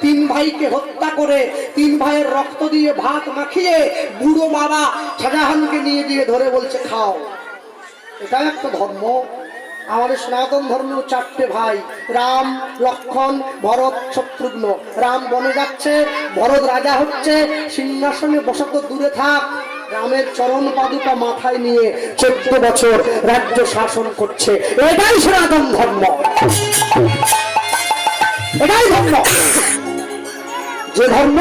তিন ভাইকে হত্যা করে তিন ভাইয়ের রক্ত দিয়ে ভাত মাখিয়ে বুড়ো বাবা শাহজাহানকে নিয়ে দিয়ে ধরে বলছে, খাও। এটা একটা ধর্ম। আমাদের সনাতন ধর্ম চারটে ভাই, রাম, লক্ষণ, ভরত, শত্রুঘ্ন। রাম বনে যাচ্ছে, ভরত রাজা হচ্ছে, সিংহাসনে বসত দূরে থাক। রামের চরণ পাদুকা মাথায় নিয়ে চোদ্দ বছর রাজ্য শাসন করছে। এটাই সনাতন ধর্ম। এটাই ধর্ম। যে ধর্ম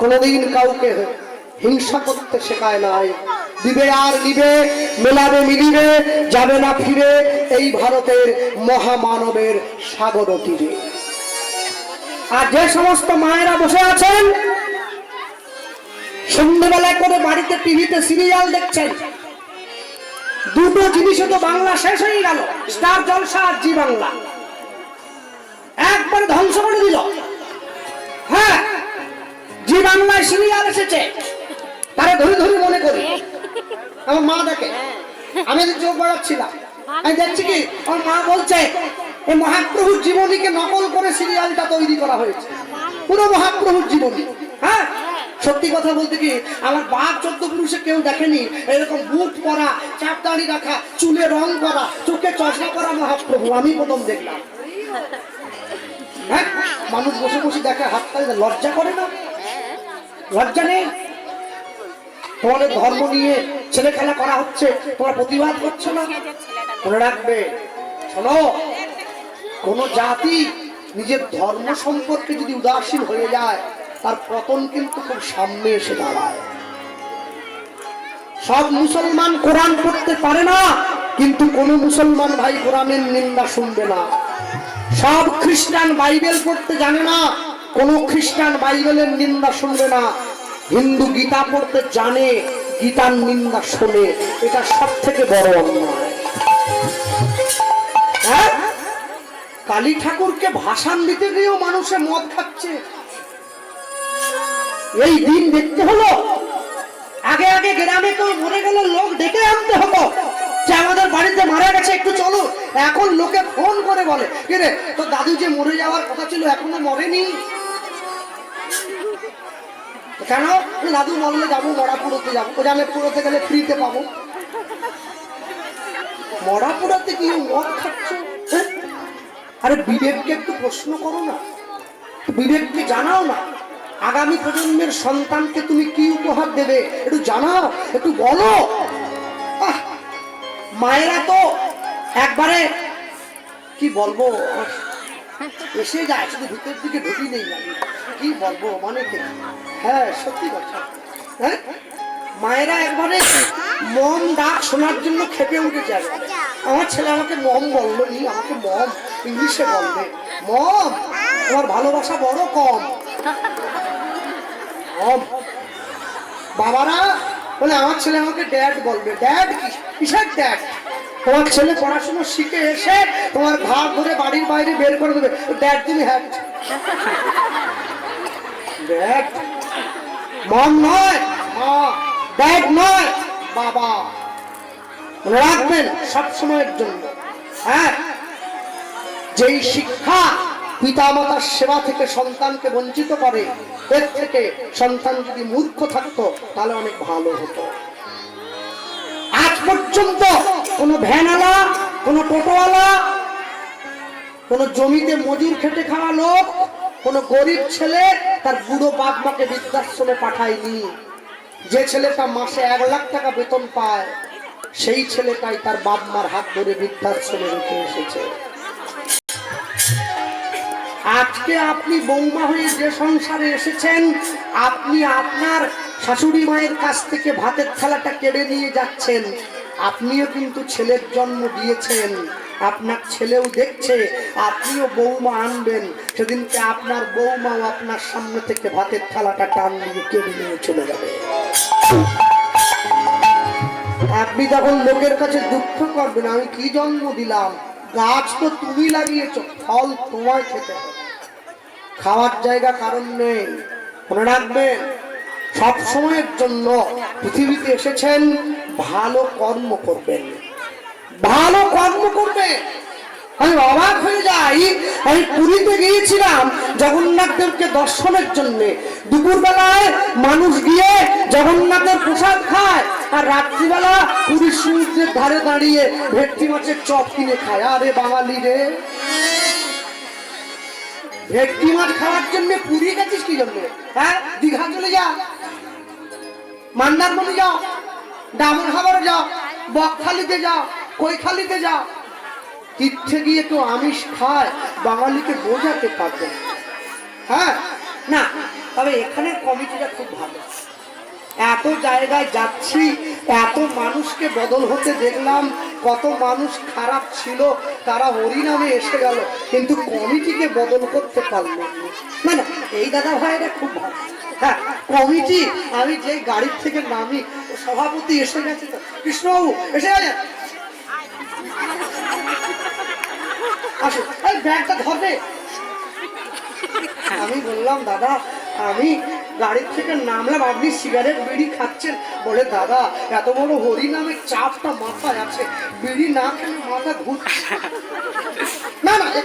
কোনদিন কাউকে হিংসা করতে শেখায় নাই। দিবে আর নিবে মেলাবে, মিলিবে, যাবে না ফিরে এই ভারতের মহামানবের সাগর তীরে। আর যে সমস্ত মায়েরা বসে আছেন, সন্ধ্যেবেলায় করে বাড়িতে টিভিতে সিরিয়াল দেখছেন, দুটো জিনিসও তো বাংলা শেষ হয়ে গেল, স্টার জলসা আর জি বাংলা। একবার ধ্বংস করে দিল। হ্যাঁ জি বাংলায় সিরিয়াল এসেছে। তারা ধরে ধরে মনে করি। আমার মা দেখে। আমি চোখ বাড়াচ্ছিলাম। আমি দেখছি কি, আমার মা বলছে এই মহাপ্রভুর জীবনীকে নকল করে সিরিয়ালটা তৈরি করা হয়েছে। পুরো মহাপ্রভুর জীবনী। হ্যাঁ সত্যি কথা বলতে কি, আমার বাপ চোদ্দ পুরুষে কেউ দেখেনি, এরকম বুট পরা, চাপদাড়ি রাখা, চুলে রং করা, চোখে চশমা করা মহাপ্রভু। আমি প্রথম দেখলাম। হ্যাঁ মানুষ বসে বসে দেখে হাত তালে লজ্জা করে না? লজ্জা নেই? তোমাদের ধর্ম নিয়ে ছেলে খেলা করা হচ্ছে, তোমরা প্রতিবাদ করছ না? মনে রাখবে, শোনো, কোন জাতি নিজের ধর্ম সম্পর্কে যদি উদাসীন হয়ে যায়, তার পতন কিন্তু খুব সামনে এসে দাঁড়ায়। সব মুসলমান কোরআন পড়তে পারে না, কিন্তু কোন মুসলমান ভাই কোরআনের নিন্দা শুনবে না। সব খ্রিস্টান বাইবেল পড়তে জানে না, কোন খ্রিস্টান বাইবেলের নিন্দা শুনবে না। হিন্দু গীতা পড়তে জানে, গীতার নিন্দা শোনে, এটা সব থেকে বড় অন্যায়। হ্যাঁ? কালী ঠাকুরকে ভাষণ দিতে গিয়েও মানুষে মদ খাচ্ছে। এই দিন দেখতে হলো, আগে আগে গ্রামে কেউ মরে গেলে লোক ডেকে আনতে হতো। যে আমাদের বাড়িতে মারা গেছে, একটু চলো। এখন লোকে ফোন করে বলে, কে রে তো দাদু যে মরে যাওয়ার কথা ছিল, এখনও মরেনি? কেন? দাদু মরলে যাব মরাপুরোতে যাব। ও জানে পুরোতে গেলে ফ্রিতে পাবো। মরাপুরাতে কি মদ খাচ্ছ? হ্যাঁ? আরে বিবেককে একটু প্রশ্ন করো না। বিবেককে জানাও না। আগামী প্রজন্মের সন্তানকে তুমি কি উপহার দেবে? একটু জানাও, একটু বলো। মায়েরা তো একবারে, কি বলব, এসে যায়, শুধু ভিতর দিকে ঢুকি নেই কি বলব মানে? হ্যাঁ সত্যি কথা। হ্যাঁ? মায়েরা একবারে মম ডাক শোনার জন্য খেপে উঠে একবারে। আমার ছেলে আমাকে মম বলল, নি, আমাকে মম ইংলিশে বলবে। মম, তোমার ভালোবাসা বড় কম। বাবারা বলে, আমার ছেলে আমাকে ড্যাড বলবে। ড্যাড কিসের ড্যাড তোমার ছেলে পড়াশোনা শিখে এসে তোমার ঘাট ধরে বাড়ির বাইরে বের করে দেবে। ড্যাড তুমি হ্যাড ড্যাড মম নয়। মা। ড্যাড নয়। বাবা। রাখবেন সব সময়ের জন্য। হ্যাঁ? যেই শিক্ষা পিতামাতার সেবা থেকে সন্তানকে বঞ্চিত করে, এর থেকে সন্তান যদি মূর্খ থাকতো, তাহলে অনেক ভালো হতো। আজ পর্যন্ত কোনো ভ্যানওয়ালা, কোনো টোটোওয়ালা, কোনো জমিতে মজুর খেটে খাওয়া লোক, কোনো গরিব ছেলে তার বুড়ো বাপ মাকে বৃদ্ধাশ্রমে পাঠায়নি। যে ছেলেটা মাসে এক লাখ টাকা বেতন পায়, সেই ছেলেটাই তার বাপ মার হাত ধরে বৃদ্ধাশ্রমে রেখে এসেছে। আজকে আপনি বৌমা হয়ে যে সংসারে এসেছেন, আপনি আপনার শাশুড়ি মায়ের কাছ থেকে ভাতের থালাটা কেড়ে নিয়ে যাচ্ছেন। আপনিও কিন্তু ছেলের জন্ম দিয়েছেন, আপনার ছেলেও দেখছে, আপনিও বৌমা আনবেন। সেদিনকে আপনার বৌমাও আপনার সামনে থেকে ভাতের থালাটা টান দিয়ে কেড়ে নিয়ে চলে যাবে। আপনি তখন লোকের কাছে দুঃখ করবেন, আমি কি জন্ম দিলাম? গাছ তো তুমি লাগিয়েছ, ফল তোমায় খেতে হবে। খাওয়ার জায়গা কারণ নেই, মনে রাখবেন সব সময়ের জন্য পৃথিবীতে এসেছেন, ভালো কর্ম করবেন। ভালো কর্ম করবে আমি অবাক হয়ে যাই। আমি পুরীতে গিয়েছিলাম জগন্নাথ দেবকে দর্শনের জন্য। দুপুরবেলায় মানুষ গিয়ে জগন্নাথের প্রসাদ খায় আর রাত্রিবেলা পুরীর সমুদ্রের ধারে দাঁড়িয়ে ভেটকি মাছের চপ কিনে খায়। আরে বাঙালি রে। ভেটকি মাছ খাওয়ার জন্য পুরী গেছিস কি জন্য? হ্যাঁ? দীঘা চলে যা। মান্দারমণি যাও ডামন হাবর যাও বকখালিতে যাও কৈখালিতে যাও তীর্থে গিয়ে তো আমিষ খায়, বাঙালিকে বোঝাতে পারবে। হ্যাঁ? না, তবে এখানের কমিটিটা খুব ভালো। এত জায়গায় যাচ্ছি, এত মানুষকে বদল হতে দেখলাম, কত মানুষ খারাপ ছিল, তারা হরিনামে এসে গেল, কিন্তু কমিটিকে বদল করতে পারল না। না না, এই দাদা ভাইরা খুব ভালো। হ্যাঁ কমিটি, আমি যে গাড়ির থেকে নামি, সভাপতি এসে গেছে তো। কৃষ্ণবাবু, এসে গেছে ব্যাগটা আমি বললাম, দাদা, আমি গাড়ির থেকে নামলাম, আপনি সিগারেট, বিড়ি খাচ্ছেন। বলে, দাদা, এত বড় হরি নামের চাপটা মাথায় আছে। বিড়ি না খেলে মাথা ঘুরছে। না না না।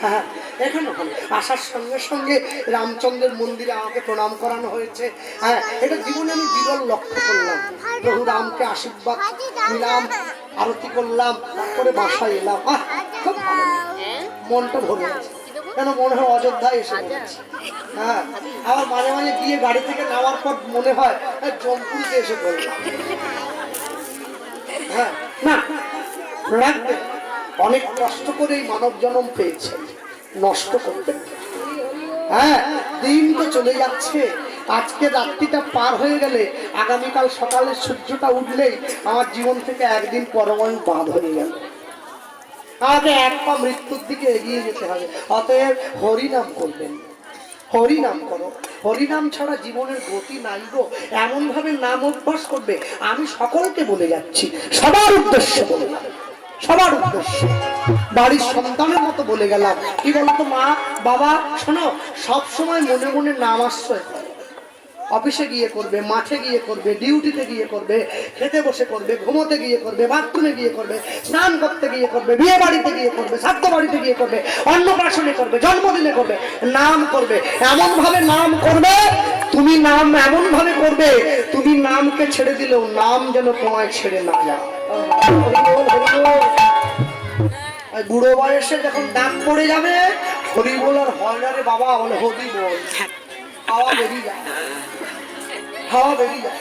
হ্যাঁ। এখানে ভালো আসার সঙ্গে সঙ্গে রামচন্দ্রের মন্দিরে আমাকে প্রণাম করানো হয়েছে হ্যাঁ এটা জীবনে আমি বিরল লক্ষ্য করলাম প্রভু রামকে আশীর্বাদ নিলাম আরতি করলাম তারপরে বাসায় এলাম আহ খুব ভালো মনটা ভরে গেছে কেন মনে হয় অযোধ্যায় এসে পড়েছি হ্যাঁ আবার মাঝে মাঝে গিয়ে গাড়ি থেকে নামার পর মনে হয় জমপুরিতে এসে পড়লাম হ্যাঁ না রাখবে অনেক কষ্ট করে এই মানব জন্ম পেয়েছেন নষ্ট করতে। হ্যাঁ দিন তো চলে যাচ্ছে। আজকে রাত্রিটা পার হয়ে গেলে আগামীকাল সকালে সূর্যটা উঠলেই আমার জীবন থেকে একদিন পরমাণু বাদ হয়ে গেল আমাকে এক পা মৃত্যুর দিকে এগিয়ে যেতে হবে। অতএব হরিনাম করবেন। হরিনাম করো। হরিনাম ছাড়া জীবনের গতি নাই গো। এমন ভাবে নাম অভ্যাস করবে। আমি সকলকে বলে যাচ্ছি, সবার উদ্দেশ্য বলে সবার উদ্দেশ্য। বাড়ির সন্তানের মতো বলে গেলাম। কি বলতো মা? বাবা, শোনো সব সময় মনে মনে নাম আশ্রয়। অফিসে গিয়ে করবে, মাঠে গিয়ে করবে, ডিউটিতে গিয়ে করবে, খেতে বসে করবে, ঘুমোতে গিয়ে করবে, বাথরুমে গিয়ে করবে, স্নান করতে গিয়ে করবে, বিয়ে বাড়িতে গিয়ে করবে শ্রাদ্ধ বাড়িতে গিয়ে করবে, অন্নপ্রাশনে করবে, জন্মদিনে করবে, নাম করবে। এমন ভাবে নাম করবে, তুমি নাম এমন ভাবে করবে, তুমি নামকে ছেড়ে দিলেও নাম যেন তোমায় ছেড়ে না যায়। বুড়ো বয়সে যখন ডাক পড়ে যাবে হরি বল আর হয় না রে বাবা বলে। হরি বল হাওয়া বেরিয়ে যায়। হাওয়া বেরিয়ে যায়।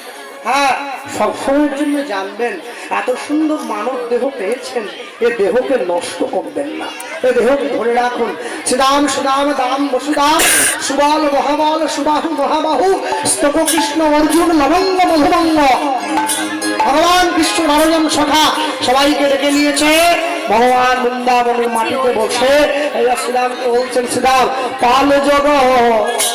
হ্যাঁ সবসময়ের জন্য জানবেন এত সুন্দর মানব দেহ পেয়েছেন এ দেহকে নষ্ট করবেন না। এ দেহকে ধরে রাখুন। শ্রীরাম সুদাম দাম বসুদাম সুবল মহাবল সুবাহু মহাবাহু স্তব কৃষ্ণ অর্জুন লবঙ্গ মধুবঙ্গ। ভগবান কৃষ্ণ নরজন সখা সবাইকে ডেকে নিয়েছে। ভগবান বৃন্দাবনের মাটিতে বসে। শ্রীরামকে বলছেন শ্রীরাম পাল জগৎ।